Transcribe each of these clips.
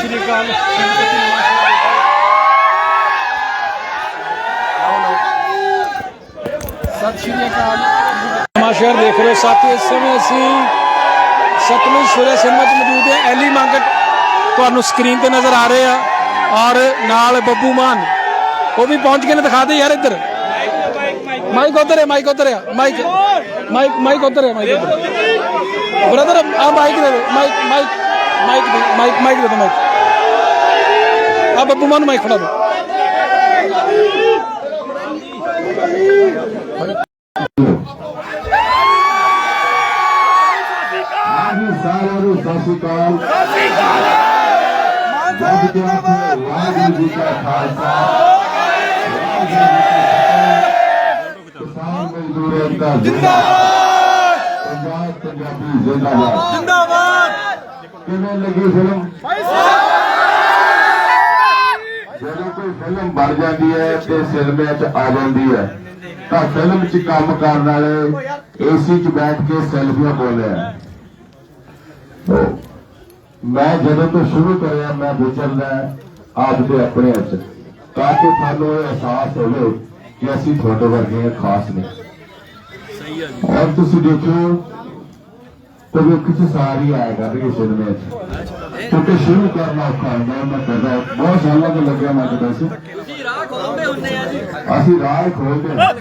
ਸਤਿ ਸ਼੍ਰੀ ਅਕਾਲ। ਸਤਿ ਸ਼੍ਰੀ ਅਕਾਲ। ਨਵਾਂਸ਼ਹਿਰ ਦੇਖ ਰਹੇ ਹੋ ਸਾਥੀਓ ਇਸ ਸਮੇਂ ਅਸੀਂ ਸਤਲੁਜ ਸੂਰਿਆ ਸਿਨੇਮਾ 'ਚ ਮੌਜੂਦ ਹੈ। ਐਲੀ ਮੰਗਟ ਤੁਹਾਨੂੰ ਸਕਰੀਨ ਤੇ ਨਜ਼ਰ ਆ ਰਹੇ ਆ ਔਰ ਨਾਲ ਬੱਬੂ ਮਾਨ। ਉਹ ਵੀ ਪਹੁੰਚ ਗਏ ਨੇ, ਦਿਖਾ ਦੇ ਯਾਰ ਇੱਧਰ। ਮਾਈਕ ਉਧਰ ਹੈ, ਮਾਈਕ ਉਧਰ ਹੈ, ਮਾਈਕ। ਮਾਈਕ ਮਾਈਕ ਉਧਰ ਹੈ, ਮਾਈਕ ਬ੍ਰਦਰ ਆ ਮਾਈਕ ਦੇ, ਮਾਈਕ ਮਾਈਕ। ਮਾਈਕ ਦੇ ਮਾਈਕ ਮਾਈਕ ਦੇ ਦਿਓ, ਮਾਈਕ ਆ ਬੱਬੂ ਮਾਨ ਖਾਲਸਾ ਵਾਹਿਗੁਰੂ ਜੀ ਕਿਵੇਂ ਲੱਗੀ ਫਿਲਮ ਜਦੋਂ ਕੋਈ ਫਿਲਮ ਬਣ ਜਾਂਦੀ ਹੈ ਤੇ ਸਿਨੇਮੇ 'ਚ ਆ ਜਾਂਦੀ ਹੈ ਤਾਂ ਫਿਲਮ 'ਚ ਕੰਮ ਕਰਨ ਵਾਲੇ ਏਸੀ 'ਚ ਬੈਠ ਕੇ ਸੈਲਫੀਆਂ ਬੋਲੇ ਆ ਉਹ ਮੈਂ ਜਦੋਂ ਤੋਂ ਸ਼ੁਰੂ ਕਰਿਆ ਮੈਂ ਵਿਚਰਦਾ ਆਪ ਦੇ ਆਪਣੇ ਚ। ਤਾਂ ਕਿ ਤੁਹਾਨੂੰ ਇਹ ਅਹਿਸਾਸ ਹੋਵੇ ਕਿ ਅਸੀਂ ਤੁਹਾਡੇ ਵਰਗੇ ਖਾਸ ਨਹੀਂ। ਸਹੀ ਹੈ ਔਰ ਤੁਸੀਂ ਦੇਖੋ ਕੋਈ ਕੁਝ ਸਾਰੀ ਆਏਗਾ ਕਿ ਸਿਨੇਮੇ ਚ ਕਿਉਂਕਿ ਸ਼ੁਰੂ ਕਰਨਾ ਔਖਾ ਹੁੰਦਾ ਹੈ, ਮੈਂ ਕਰਦਾ। ਬਹੁਤ ਸਾਲਾਂ ਤੋਂ ਲੱਗਿਆ ਮੈਂ ਤਾਂ ਵੈਸੇ ਤੁਸੀਂ ਰਾਹ ਖੋਲਦੇ ਹੁੰਦੇ ਆ ਜੀ ਅਸੀਂ ਰਾਹ ਖੋਲਦੇ ਹਾਂ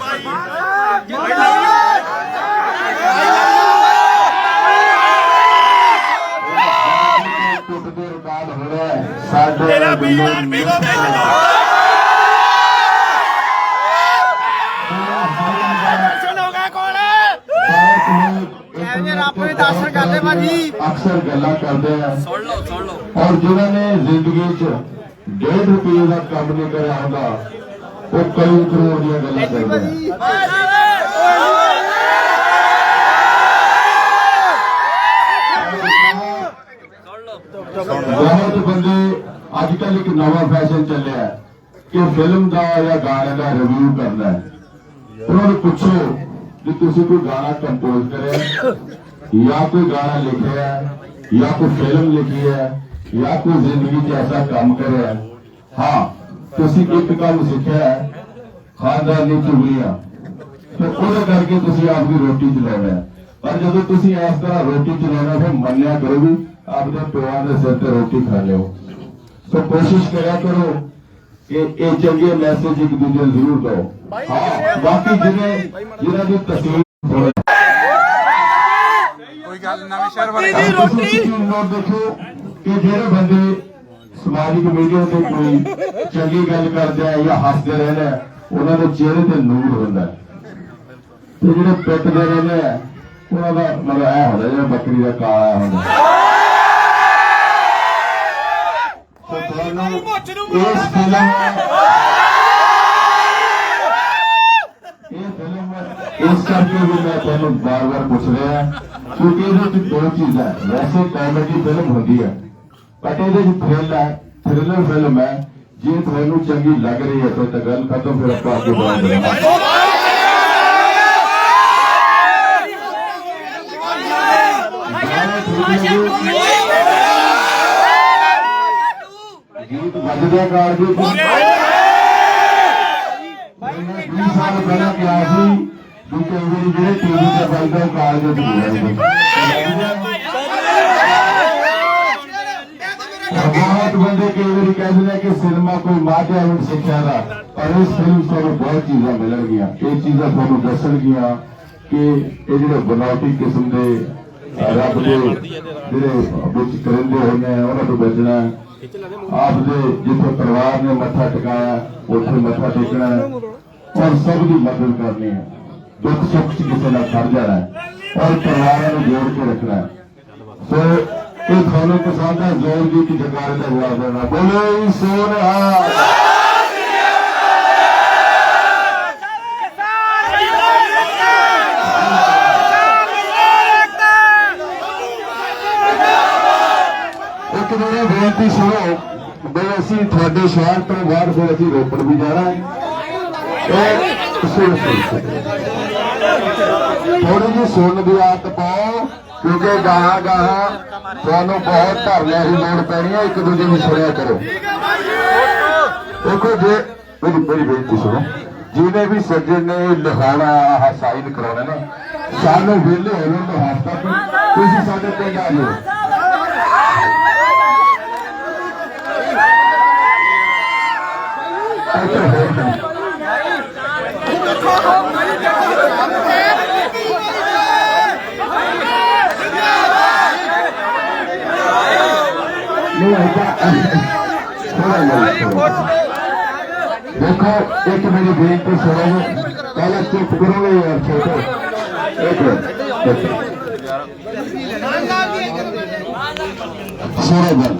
ਟੁੱਟਦੇ ਰਿਕਾਰਡ ਹੋ ਰਿਹਾ। ਸਾਡੇ ਤੇਰਾ ਬੀਮਾਨ ਬਿਗੋ ਐਵੇਂ ਰੱਬ ਨੇ ਦਰਸ਼ਨ ਕਰਦੇ ਭਾਜੀ। ਅਕਸਰ ਗੱਲਾਂ ਕਰਦੇ ਆ। ਸੁਣ ਲਓ ਸੁਣ ਲਓ। ਔਰ ਜਿਨ੍ਹਾਂ ਨੇ ਜ਼ਿੰਦਗੀ 'ਚ ਡੇਢ ਰੁਪਏ ਦਾ ਕੰਮ ਨਹੀਂ ਕਰਿਆ ਹੁੰਦਾ ਉਹ ਕਈ ਕਰੋੜ ਦੀਆਂ ਗੱਲਾਂ ਕਰਦੇ ਆ। ਸੁਣ ਲਓ। ਬਹੁਤ ਬੰਦੇ ਅੱਜ ਕੱਲ ਇੱਕ ਨਵਾਂ ਫੈਸ਼ਨ ਚੱਲਿਆ ਹੈ ਕਿ ਫਿਲਮ ਦਾ ਜਾਂ ਗਾਣੇ ਦਾ ਰਿਵਿਊ ਕਰਨਾ ਹੈ। ਉਹਨਾਂ ਨੂੰ ਪੁੱਛੋ ਕਿ ਤੁਸੀਂ ਕੋਈ ਗਾਣਾ ਕੰਪੋਜ਼ ਕਰਿਆ ਜਾਂ ਕੋਈ ਗਾਣਾ ਲਿਖਿਆ ਹੈ, ਜਾਂ ਕੋਈ ਫਿਲਮ ਲਿਖੀ ਹੈ ਜਾਂ ਕੋਈ ਜ਼ਿੰਦਗੀ 'ਚ ਐਸਾ ਕੰਮ ਕਰਿਆ ਹਾਂ ਤੁਸੀਂ ਇੱਕ ਕੰਮ ਸਿੱਖਿਆ ਹੈ ਖਾਨਦਾਨੀ ਚੁਗਲੀਆਂ ਤੇ ਉਹਦੇ ਕਰਕੇ ਤੁਸੀਂ ਆਪਦੀ ਰੋਟੀ ਚਲਾਉਣਾ ਪਰ ਜਦੋਂ ਤੁਸੀਂ ਇਸ ਤਰ੍ਹਾਂ ਰੋਟੀ ਚਲਾਉਣਾ ਫਿਰ ਮੰਨਿਆ ਕਰੋ ਵੀ ਆਪਣੇ ਪਿਓ ਦੇ ਸਿਰ ਤੇ ਰੋਟੀ ਖਾ ਲਿਓ ਸੋ ਕੋਸ਼ਿਸ਼ ਕਰਿਆ ਕਰੋ ਕਿ ਇਹ ਚੰਗੇ ਮੈਸੇਜ ਇੱਕ ਦੂਜੇ ਨੂੰ ਜ਼ਰੂਰ ਦਿਓ ਹਾਂ ਬਾਕੀ ਜਿਹਨੇ ਜਿਹਨਾਂ ਦੀ ਤਸਵੀਰ ਹੋਵੇ ਤੁਸੀਂ ਇੱਕ ਚੀਜ਼ ਨੋਟ ਦੇਖੋ ਕਿ ਜਿਹੜੇ ਬੰਦੇ ਸਮਾਜਿਕ ਮੀਡੀਆ ਤੇ ਕੋਈ ਚੰਗੀ ਗੱਲ ਕਰਦੇ ਆ ਜਾਂ ਹੱਸਦੇ ਰਹਿੰਦੇ ਆ ਉਹਨਾਂ ਦੇ ਚਿਹਰੇ ਤੇ ਨੂਰ ਹੁੰਦਾ। ਤੇ ਜਿਹੜੇ ਪਿੱਟਦੇ ਰਹਿੰਦੇ ਆ ਉਹਨਾਂ ਦਾ ਮਤਲਬ ਇਹ ਹੁੰਦਾ ਜਿਵੇਂ ਬੱਕਰੀ ਦਾ ਕਾਲਾ ਹੁੰਦਾ। ਇਸ ਫਿਲਮ ਇਸ ਕਰਕੇ ਵੀ ਮੈਂ ਤੁਹਾਨੂੰ ਬਾਰ-ਬਾਰ ਪੁੱਛ ਰਿਹਾ ਕਿਉਂਕਿ ਇਹਦੇ ਵਿੱਚ ਦੋ ਚੀਜ਼ਾਂ। ਵੈਸੇ ਕਾਮੇਡੀ ਫਿਲਮ ਹੁੰਦੀ ਹੈ। ਬਟ ਇਹਦੇ ਵਿੱਚ ਥ੍ਰਿਲ ਹੈ। ਥ੍ਰਿਲਰ ਫਿਲਮ ਹੈ। ਜੇ ਤੁਹਾਨੂੰ ਚੰਗੀ ਲੱਗ ਰਹੀ ਹੈ ਤਾਂ ਗੱਲ ਖਤਮ ਫਿਰ ਆਪਾਂ ਅੱਗੇ ਵਧਾਂਗੇ ਗੀਤ ਵੱਜਦੇ ਕਾਰ ਦੀ 20 ਸਾਲ ਪਹਿਲਾਂ ਕਿਹਾ ਸੀ। ਵੀ ਕਈ ਵਾਰੀ ਜਿਹੜੇ ਟੀਵੀ ਤੇ ਵੱਜਦਾ ਉਹ ਕਾਲ ਦੇ ਵਿੱਚ ਬਹੁਤ ਬੰਦੇ ਕਈ ਵਾਰੀ ਕਹਿੰਦੇ ਨੇ ਕਿ ਸਿਨੇਮਾ ਕੋਈ ਮਾਧਿਅਮ ਸਿੱਖਿਆ ਦਾ, ਪਰ ਇਸ ਫਿਲਮ ਤੋਂ ਬਹੁਤ ਚੀਜ਼ਾਂ ਮਿਲਣਗੀਆਂ। ਇਹ ਚੀਜ਼ਾਂ ਤੁਹਾਨੂੰ ਦੱਸਣਗੀਆਂ ਕਿ ਇਹ ਜਿਹੜੇ ਬਨਾਵਟੀ ਕਿਸਮ ਦੇ ਰੱਬ ਦੇ ਜਿਹੜੇ ਵਿੱਚ ਕਰਿੰਦੇ ਹੋਏ ਨੇ, ਉਹਨਾਂ ਤੋਂ ਬਚਣਾ ਹੈ। ਆਪ ਦੇ ਜਿੱਥੇ ਪਰਿਵਾਰ ਨੇ ਮੱਥਾ ਟਿਕਾਇਆ, ਉੱਥੇ ਮੱਥਾ ਟੇਕਣਾ ਔਰ ਸਭ ਦੀ ਮਦਦ ਕਰਨੀ ਹੈ। ਦੁੱਖ ਸੁੱਖ 'ਚ ਕਿਸੇ ਨਾਲ ਖੜ ਜਾਣਾ ਹੈ ਔਰ ਪਰਿਵਾਰਾਂ ਨੂੰ ਜੋੜ ਕੇ ਰੱਖਣਾ ਹੈ ਸੋ ਇਹ ਤੁਹਾਨੂੰ ਪਸੰਦ ਹੈ ਜ਼ੋਰ ਦੀ ਕਿ ਜਗਾਰੇ ਦਾ ਜਵਾਬ ਦੇਣਾ ਬੋਲੇ ਸੋਨਹਾ ਇੱਕ ਮੇਰੀ ਬੇਨਤੀ ਸੁਣੋ, ਵੀ ਅਸੀਂ ਤੁਹਾਡੇ ਸ਼ਹਿਰ ਤੋਂ ਬਾਅਦ ਫਿਰ ਅਸੀਂ ਰੋਪੜ ਵੀ ਜਾਣਾ ਹੈ। ਇਹ ਸੁਣ ਸੁਣ ਥੋੜੀ ਜਿਹੀ ਸੁਣਨ ਦੀ ਆਦਤ ਪਾਓ, ਕਿਉਂਕਿ ਗਾਹਾਂ ਗਾਹਾਂ ਤੁਹਾਨੂੰ ਬਹੁਤ ਧਰਨਿਆਂ ਦੀ ਲੋੜ ਪੈਣੀ ਹੈ, ਇੱਕ ਦੂਜੇ ਨੂੰ ਸੁਣਿਆ ਕਰੋ। ਦੇਖੋ ਜੇ, ਮੇਰੀ ਮੇਰੀ ਬੇਨਤੀ ਸੁਣੋ, ਜਿਹਨੇ ਵੀ ਸੱਜਣ ਨੇ ਲਿਖਾਉਣਾ ਆਹ ਸਾਈਨ ਕਰਾਉਣਾ ਨਾ, ਸਾਨੂੰ ਵਿਹਲੇ ਹੋ ਲੋ ਤੋਂ ਤੁਸੀਂ ਸਾਡੇ ਪਿੰਡ ਆ ਜਾਓ। ਇੱਥੇ ਹੋਰ ਨਹੀਂ। ਨਹੀਂ ਆਇਆ ਥੋੜਾ ਜਿਹਾ ਦੇਖੋ ਇੱਕ ਮੇਰੀ ਬੇਨਤੀ ਸੁਣੋ ਪਹਿਲਾਂ ਚੁੱਪ ਕਰੋਗੇ ਯਾਰ ਛੋਟੋ ਇੱਕ ਮਿੰਟ ਸੁਣੋ ਗੱਲ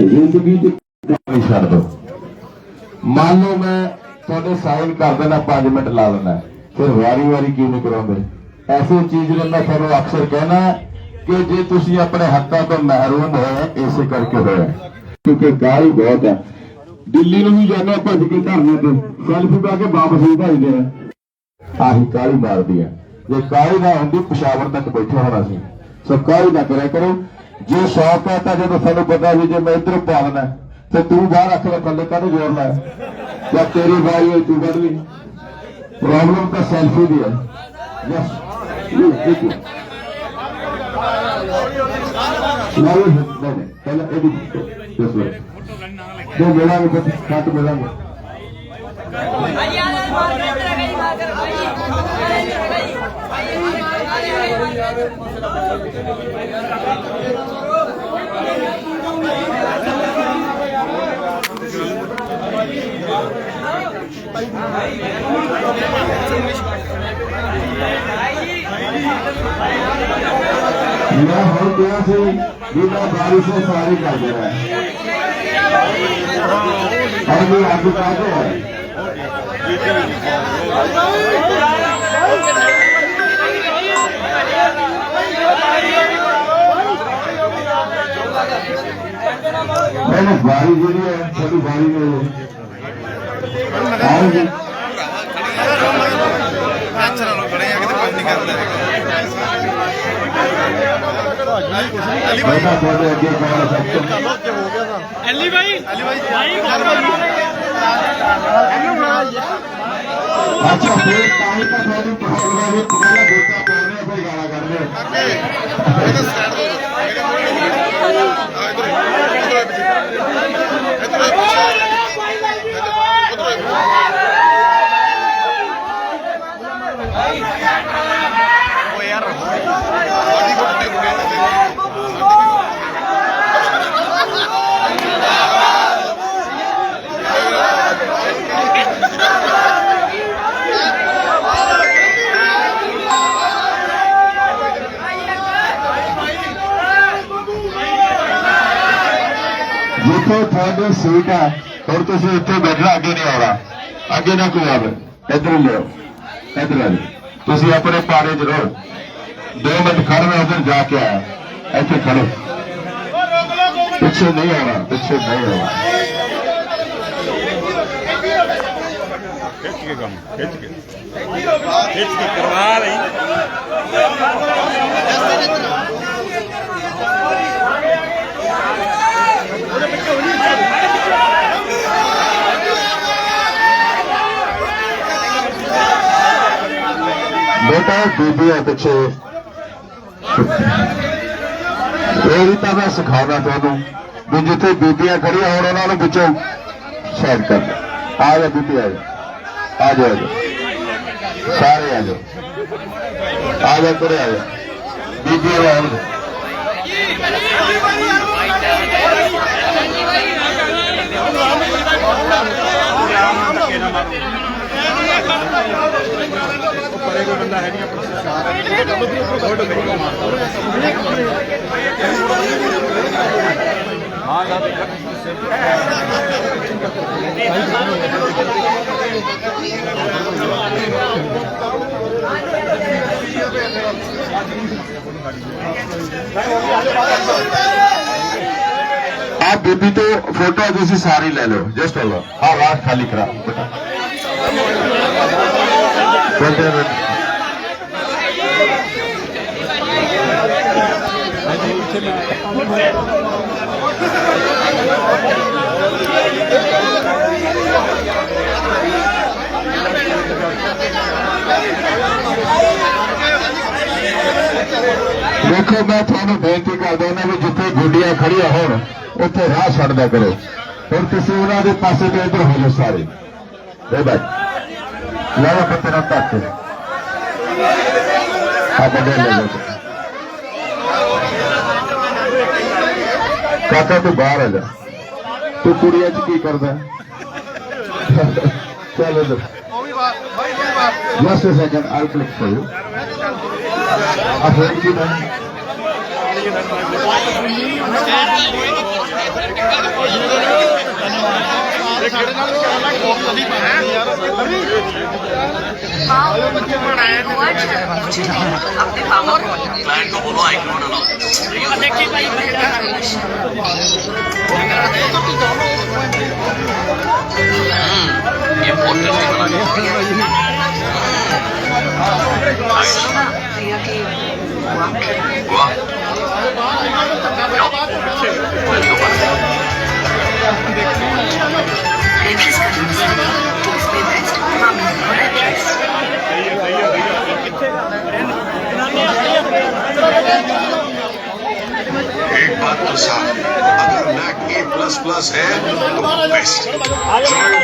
ਜ਼ਿੰਦਗੀ ਦੀ ਕਹਾਣੀ ਛੱਡ ਦੋ ਮੰਨ ਲਓ ਮੈਂ ਤੁਹਾਡੇ ਸਾਈਨ ਕਰ ਦੇਣਾ 5 ਮਿੰਟ ਲਾ ਦੇਣਾ ਫਿਰ ਵਾਰੀ ਵਾਰੀ ਕਿਉਂ ਨਹੀਂ ਕਰਾਉਂਦੇ ਐਸੀ ਚੀਜ਼ ਨੂੰ ਮੈਂ ਤੁਹਾਨੂੰ ਅਕਸਰ ਕਹਿਣਾ ਕਿ ਜੇ ਤੁਸੀਂ ਆਪਣੇ ਹੱਕਾਂ ਤੋਂ ਮਹਿਰੂਮ ਹੋਏ, ਇਸੇ ਕਰਕੇ ਹੋਇਆ। ਕਿਉਂਕਿ ਗਾਲੀ ਬਹੁਤ ਹੈ ਦਿੱਲੀ ਨੂੰ ਵੀ ਜਾਂਦੇ ਭੱਜ ਕੇ ਧਰਨੇ ਤੇ ਸੈਲਫੀ ਪਾ ਕੇ ਵਾਪਸ ਹੀ ਭੱਜਦੇ ਆ ਆਹੀ ਕਾਲੀ ਮਾਰਦੀ ਹੈ ਜੇ ਕਾਲੀ ਨਾ ਹੁੰਦੀ, ਪਸ਼ਾਵਰ ਤੱਕ ਬੈਠੇ ਹੋਣਾ ਸੀ। ਸੋ ਕਾਲੀ ਨਾ ਕਰਿਆ ਕਰੋ। ਜੇ ਸ਼ੌਕ ਹੈ ਤਾਂ ਜਦੋਂ ਸਾਨੂੰ ਪਤਾ ਵੀ ਜੇ ਮੈਂ ਇੱਧਰ ਪਾਵਨਾ ਤੇ ਤੂੰ ਬਾਹਰ ਰੱਖ ਲੈ, ਥੱਲੇ ਕਾਹਨੂੰ ਜੋੜਨਾ ਹੈ ਜਾਂ ਤੇਰੀ ਬਾਈ ਹੋਈ, ਤੂੰ ਕੱਢ ਲਈ। ਪ੍ਰੋਬਲਮ ਤਾਂ ਸੈਲਫੀ ਦੀ ਹੈ ਯਸ ਠੀਕ ਹੈ ਨਹੀਂ ਨਹੀਂ ਪਹਿਲਾਂ ਇਹ ਵੀ ਯਸ ਜੋ ਮਿਲਾਂਗੇ ਫਿਰ ਕੱਟ ਮਿਲਾਂਗੇ ਮੈਂ ਹੁਣ ਕਿਹਾ ਸੀ ਵੀ ਮੈਂ ਬਾਰਿਸ਼ ਨੂੰ ਸਾਰੀ ਕਰ ਦੇਣਾ। ਔਰ ਮੈਂ ਅੱਜ ਤੱਕ ਮੈਨੂੰ ਵਾਰੀ ਜਿਹੜੀ ਹੈ ਸਾਡੀ ਵਾਰੀ ਨੇ ਆਉਂਗੀ ਅੱਛਾ। ਆਓ ਜੀ ਬੈਠਾ ਤੁਹਾਡੇ ਅੱਗੇ ਕੌਣ ਸਭ ਤੋਂ ਐਲੀ ਭਾਈ ਐਲੀ ਭਾਈ ਅੱਛਾ ਫਿਰ ਤਾਂ ਹੀ ਤਾਂ ਤੁਹਾਨੂੰ ਪਹਾੜਾਂ ਵਿੱਚ ਪਹਿਲਾਂ ਬੋਤਾ ਪਾਉਣੇ ਫਿਰ ਗਾਲਾਂ ਕੱਢਦੇ ਜਿੱਥੇ ਤੁਹਾਡੀ ਸੀਟ ਹੈ ਹੁਣ ਤੁਸੀਂ ਇੱਥੇ ਬੈਠਣਾ, ਅੱਗੇ ਨਹੀਂ ਆਉਣਾ। ਅੱਗੇ ਨਾ ਕੋਈ ਆਵੇ। ਇੱਧਰ ਲਿਓ ਇੱਧਰ ਆ ਜਾਓ। ਤੁਸੀਂ ਆਪਣੇ ਪਾਰੇ 'ਚ ਰਹੋ। ਦੋ ਮਿੰਟ ਖੜ ਮੈਂ ਉਧਰ ਜਾ ਕੇ ਆਇਆ। ਇੱਥੇ ਖੜੋ ਪਿੱਛੇ ਨਹੀਂ ਆਉਣਾ, ਪਿੱਛੇ ਨਹੀਂ ਆਉਣਾ। ਕਰਵਾ ਲਈ। ਬੇਟਾ ਬੀਬੀਆਂ ਪਿੱਛੇ। ਇਹ ਵੀ ਤਾਂ ਮੈਂ ਸਿਖਾਉਣਾ ਤੁਹਾਨੂੰ ਵੀ ਜਿੱਥੇ ਬੀਬੀਆਂ ਖੜੀਆਂ ਹੋਣ, ਉਹਨਾਂ ਨੂੰ ਵਿੱਚੋਂ ਸਾਈਡ ਕਰ ਆ ਜਾ ਬੀਬੀ, ਆ ਜਾ ਆ ਜਾ ਆ ਜਾ ਸਾਰੇ ਆ ਜਾਓ। ਆ ਜਾ ਤੁਰੇ, ਆ ਜਾ ਬੀਬੀਆਂ ਆਉਣ ਦਿਓ। ਆ ਬੀਬੀ ਤੋਂ ਫੋਟੋ ਤੁਸੀਂ ਸਾਰੀ ਲੈ ਲਓ ਜਸਟ ਹੋ ਹਾਂ ਰਾਤ ਖਾਲੀ ਕਰਾ ਬੰਦੇ ਇੱਥੇ ਮੈਂ ਦੇਖੋ, ਮੈਂ ਤੁਹਾਨੂੰ ਬੇਨਤੀ ਕਰਦਾ ਹਾਂ ਵੀ ਜਿੱਥੇ ਗੁੱਡੀਆਂ ਖੜੀਆਂ ਹੋਣ, ਉੱਥੇ ਰਾਹ ਛੱਡਦਾ ਕਰੋ। ਹੁਣ ਤੁਸੀਂ ਉਹਨਾਂ ਦੇ ਪਾਸੇ ਤੋਂ ਇੱਧਰ ਹੋ ਜਾਓ ਸਾਰੇ। ਦੇ ਬਾਈ ਲਾਵਾ ਪੱਤੇ ਨਾਲ ਤੱਕ ਕਾਕਾ ਤੂੰ ਬਾਹਰ ਆ ਜਾ ਤੂੰ ਕੁੜੀਆਂ 'ਚ ਕੀ ਕਰਦਾ ਚੱਲ ਇੱਧਰ Just a second, I'll click for you. ਆ ਫਿਰ ਕੀ ਬਣ क्लाइंट को बोलो आईक्यू बनाओ देखिए भाई ये बहुत टेस्टी बना वाह एक बात तो साफ अगर नैक ए प्लस प्लस है तो बेस्ट